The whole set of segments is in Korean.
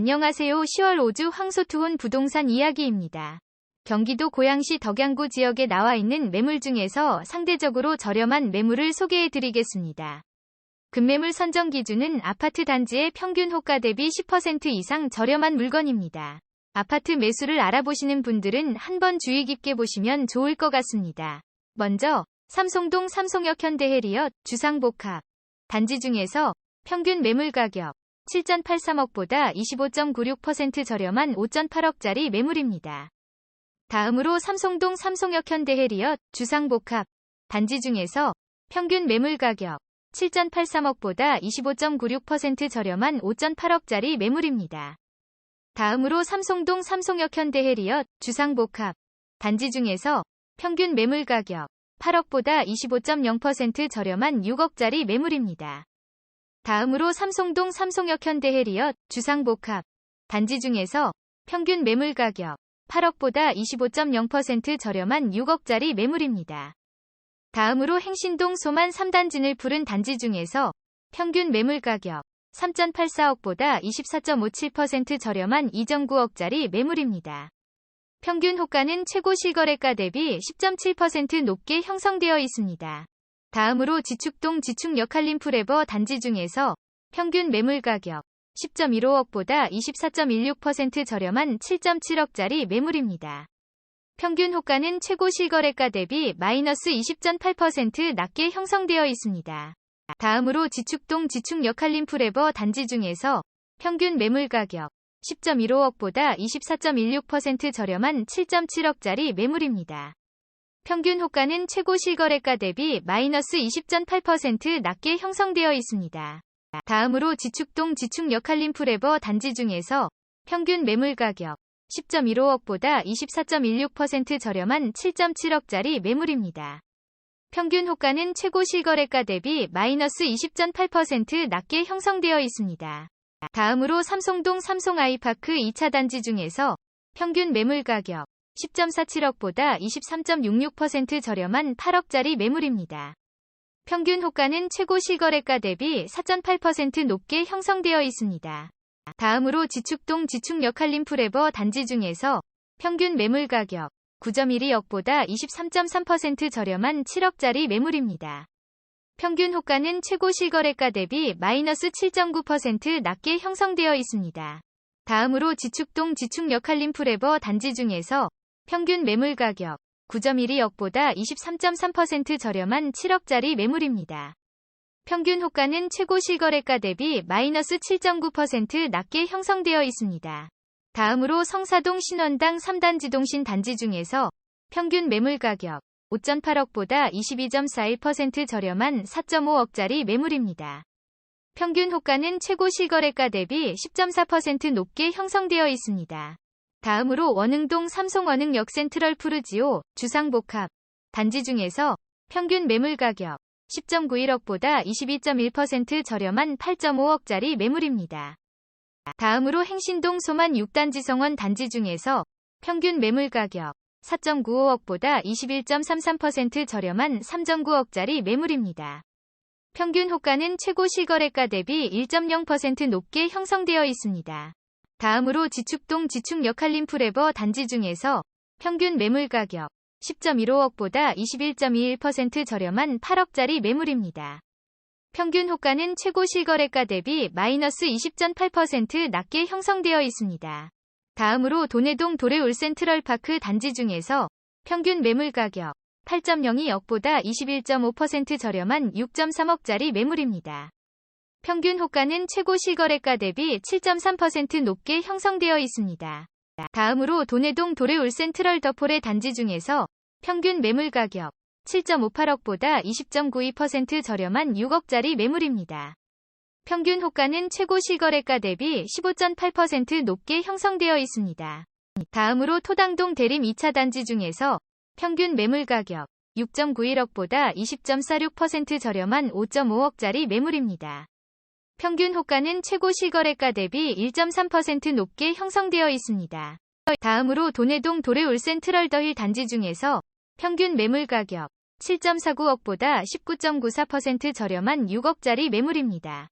안녕하세요. 10월 5주 황소투혼 부동산 이야기입니다. 경기도 고양시 덕양구 지역에 나와 있는 매물 중에서 상대적으로 저렴한 매물을 소개해 드리겠습니다. 급매물 선정 기준은 아파트 단지의 평균 호가 대비 10% 이상 저렴한 물건입니다. 아파트 매수를 알아보시는 분들은 한번 주의 깊게 보시면 좋을 것 같습니다. 먼저 삼송동 삼송역 현대해리엇 주상복합 단지 중에서 평균 매물 가격 7.83억보다 25.96% 저렴한 5.8억짜리 매물입니다. 다음으로 삼송동 삼송역 현대해리엇 주상복합 단지 중에서 평균 매물 가격 7.83억보다 25.96% 저렴한 5.8억짜리 매물입니다. 다음으로 삼송동 삼송역 현대해리엇 주상복합 단지 중에서 평균 매물 가격 8억보다 25.0% 저렴한 6억짜리 매물입니다. 다음으로 삼송동 삼송역 현대해리엇 주상복합 단지 중에서 평균 매물 가격 8억보다 25.0% 저렴한 6억짜리 매물입니다. 다음으로 행신동 소만 3단진을 푸른 단지 중에서 평균 매물 가격 3.84억보다 24.57% 저렴한 2.9억짜리 매물입니다. 평균 호가는 최고 실거래가 대비 10.7% 높게 형성되어 있습니다. 다음으로 지축동 지축 역할림 프레버 단지 중에서 평균 매물 가격 10.15억보다 24.16% 저렴한 7.7억짜리 매물입니다. 평균 호가는 최고 실거래가 대비 마이너스 20.8% 낮게 형성되어 있습니다. 다음으로 지축동 지축 역할림 프레버 단지 중에서 평균 매물 가격 10.15억보다 24.16% 저렴한 7.7억짜리 매물입니다. 평균 호가는 최고 실거래가 대비 마이너스 20.8% 낮게 형성되어 있습니다. 다음으로 지축동 지축 역할림 프레버 단지 중에서 평균 매물 가격 10.15억보다 24.16% 저렴한 7.7억짜리 매물입니다. 평균 호가는 최고 실거래가 대비 마이너스 20.8% 낮게 형성되어 있습니다. 다음으로 삼송동 삼송 아이파크 2차 단지 중에서 평균 매물 가격 10.47억보다 23.66% 저렴한 8억짜리 매물입니다. 평균 호가는 최고 실거래가 대비 4.8% 높게 형성되어 있습니다. 다음으로 지축동 지축 역할림 프레버 단지 중에서 평균 매물 가격 9.12억보다 23.3% 저렴한 7억짜리 매물입니다. 평균 호가는 최고 실거래가 대비 마이너스 7.9% 낮게 형성되어 있습니다. 다음으로 지축동 지축 역할림 프레버 단지 중에서 평균 매물 가격 9.12억보다 23.3% 저렴한 7억짜리 매물입니다. 평균 호가는 최고 실거래가 대비 마이너스 7.9% 낮게 형성되어 있습니다. 다음으로 성사동 신원당 3단 지 동신 단지 중에서 평균 매물 가격 5.8억보다 22.41% 저렴한 4.5억짜리 매물입니다. 평균 호가는 최고 실거래가 대비 10.4% 높게 형성되어 있습니다. 다음으로 원흥동 삼송원흥역 센트럴 푸르지오 주상복합 단지 중에서 평균 매물 가격 10.91억보다 22.1% 저렴한 8.5억짜리 매물입니다. 다음으로 행신동 소만 6단지 성원 단지 중에서 평균 매물 가격 4.95억보다 21.33% 저렴한 3.9억짜리 매물입니다. 평균 호가는 최고 실거래가 대비 1.0% 높게 형성되어 있습니다. 다음으로 지축동 지축 역할림 프레버 단지 중에서 평균 매물 가격 10.15억보다 21.21% 저렴한 8억짜리 매물입니다. 평균 호가는 최고 실거래가 대비 마이너스 20.8% 낮게 형성되어 있습니다. 다음으로 도내동 도레울 센트럴파크 단지 중에서 평균 매물 가격 8.02억보다 21.5% 저렴한 6.3억짜리 매물입니다. 평균 호가는 최고 실거래가 대비 7.3% 높게 형성되어 있습니다. 다음으로 도내동 도레울 센트럴 더폴의 단지 중에서 평균 매물 가격 7.58억보다 20.92% 저렴한 6억짜리 매물입니다. 평균 호가는 최고 실거래가 대비 15.8% 높게 형성되어 있습니다. 다음으로 토당동 대림 2차 단지 중에서 평균 매물 가격 6.91억보다 20.46% 저렴한 5.5억짜리 매물입니다. 평균 호가는 최고 실거래가 대비 1.3% 높게 형성되어 있습니다. 다음으로 도내동 도레울 센트럴 더힐 단지 중에서 평균 매물 가격 7.49억보다 19.94% 저렴한 6억짜리 매물입니다.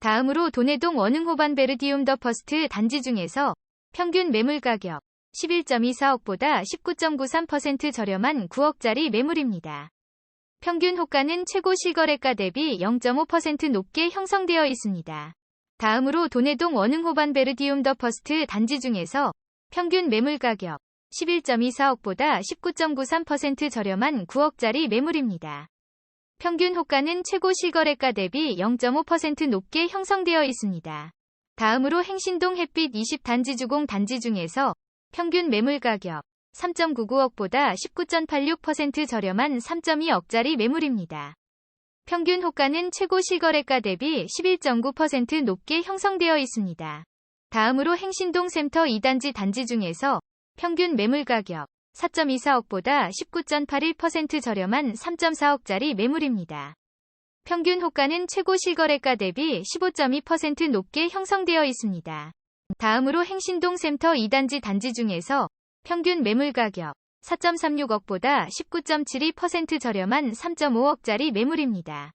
다음으로 도내동 원흥호반 베르디움 더 퍼스트 단지 중에서 평균 매물 가격 11.24억보다 19.93% 저렴한 9억짜리 매물입니다. 평균 호가는 최고 실거래가 대비 0.5% 높게 형성되어 있습니다. 다음으로 도내동 원흥호반 베르디움 더 퍼스트 단지 중에서 평균 매물 가격 11.24억보다 19.93% 저렴한 9억짜리 매물입니다. 평균 호가는 최고 실거래가 대비 0.5% 높게 형성되어 있습니다. 다음으로 행신동 햇빛 20 단지 주공 단지 중에서 평균 매물 가격 3.99억보다 19.86% 저렴한 3.2억짜리 매물입니다. 평균 호가는 최고 실거래가 대비 11.9% 높게 형성되어 있습니다. 다음으로 행신동 샘터 2단지 단지 중에서 평균 매물 가격 4.24억보다 19.81% 저렴한 3.4억짜리 매물입니다. 평균 호가는 최고 실거래가 대비 15.2% 높게 형성되어 있습니다. 다음으로 행신동 샘터 2단지 단지 중에서 평균 매물 가격 4.36억보다 19.72% 저렴한 3.5억짜리 매물입니다.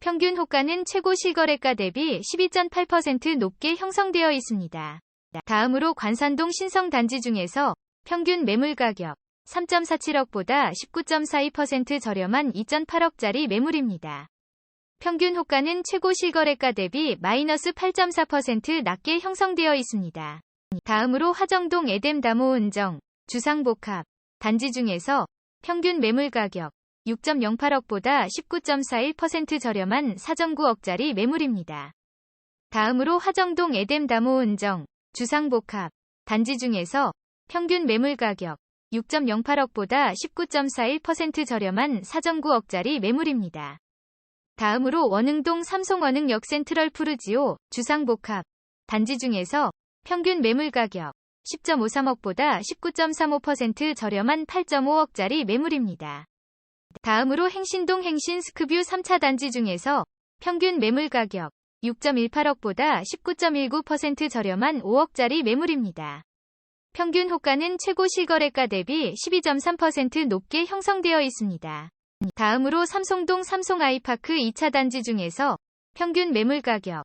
평균 호가는 최고 실거래가 대비 12.8% 높게 형성되어 있습니다. 다음으로 관산동 신성 단지 중에서 평균 매물 가격 3.47억보다 19.42% 저렴한 2.8억짜리 매물입니다. 평균 호가는 최고 실거래가 대비 마이너스 8.4% 낮게 형성되어 있습니다. 다음으로 화정동 에뎀 다모 은정, 주상복합, 단지 중에서 평균 매물 가격 6.08억보다 19.41% 저렴한 4.9억짜리 매물입니다. 다음으로 화정동 에뎀 다모 은정, 주상복합, 단지 중에서 평균 매물 가격 6.08억보다 19.41% 저렴한 4.9억짜리 매물입니다. 다음으로 원흥동 삼송원흥역 센트럴 푸르지오 주상복합 단지 중에서 평균 매물 가격 10.53억보다 19.35% 저렴한 8.5억짜리 매물입니다. 다음으로 행신동 행신 스크뷰 3차 단지 중에서 평균 매물 가격 6.18억보다 19.19% 저렴한 5억짜리 매물입니다. 평균 호가는 최고 실거래가 대비 12.3% 높게 형성되어 있습니다. 다음으로 삼송동 삼송 아이파크 2차 단지 중에서 평균 매물 가격